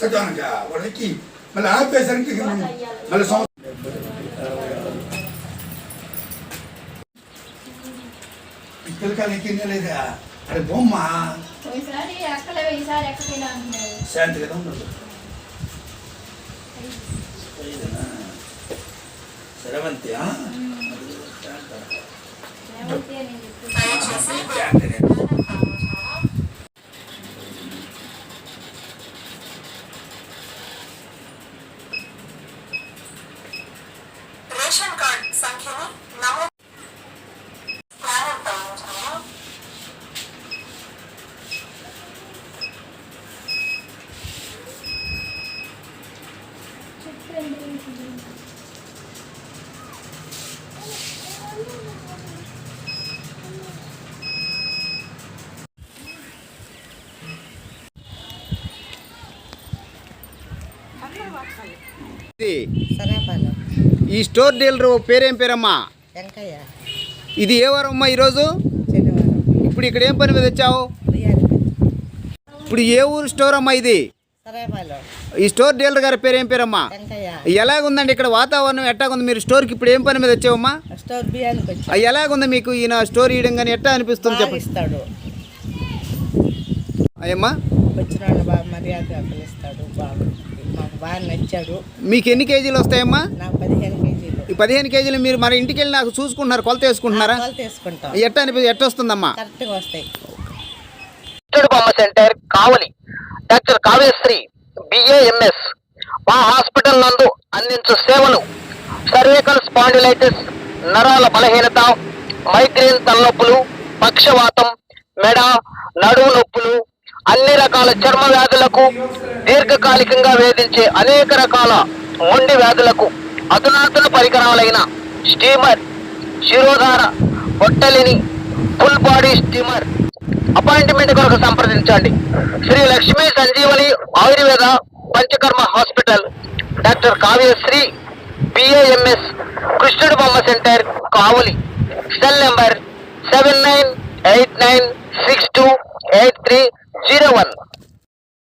సజానగా వాళ్ళకి మళ్ళీ ఆపేసరికి మళ్ళీ సంవత్సరం పిల్లకాయలకి లేదా? అరే బొమ్మ. శాంతి కదా ఉండదు సరవంతి సంఖ్యను నమోదు స్కానర్ ఈ స్టోర్ డీలర్ పేరేం పేరమ్మా? వెంకయ్య. ఇది ఏ వారం అమ్మా ఈరోజు ఇప్పుడు ఇక్కడ ఏం పని మీద వచ్చావు? ఇప్పుడు ఏ ఊరు స్టోర్ అమ్మా ఇది? ఈ స్టోర్ డీలర్ గారి పేరేం పేరమ్మా? వెంకయ్య. ఎలాగుందండి ఇక్కడ వాతావరణం? ఎట్టాగుంది? మీరు స్టోర్కి ఇప్పుడు ఏం పని మీద వచ్చావమ్మా? ఎలాగుంది మీకు ఈయన స్టోర్ ఇయడం కానీ ఎట్టా అనిపిస్తుంది చెప్పండి. ఇస్తాడు. అయ్యమ్మా. బాగా మాకు నచ్చాడు. మీకు ఎన్ని కేజీలు వస్తాయమ్మా? నాకు పదిహేను కేజీలు. ఈ పదిహేను కేజీలు మీరు మరి ఇంటికి వెళ్ళి నాకు చూసుకుంటున్నారు కొలత వేసుకుంటున్నారా? వాళ్ళు తీసుకుంటాం ఎట్ట అనిపి ఎట్ట వస్తుందమ్మా? కరెక్ట్గా వస్తాయి. బొమ్మ centre Kavali. Doctor Kavyasri BAMS మా హాస్పిటల్ నందు అందించు సేవలు. సర్వికల్ స్పాండిలైటిస్ నరాల బలహీనత మైగ్రేన్ తలనొప్పులు పక్షవాతం మెడ నడుము నొప్పులు అన్ని రకాల చర్మ వ్యాధులకు దీర్ఘకాలికంగా వేధించే అనేక రకాల మొండి వ్యాధులకు అధునాతన పరికరాలైన స్టీమర్ శిరోధార పొట్టలిని ఫుల్ బాడీ స్టీమర్. అపాయింట్మెంట్ కొరకు సంప్రదించండి. Sri Lakshmi Sanjeevani Ayurveda Panchakarma hospital. Doctor Kavyasri BAMS కృష్ణుడు బొమ్మ centre Kavali. Cell number seven nine eight nine six two eight three zero one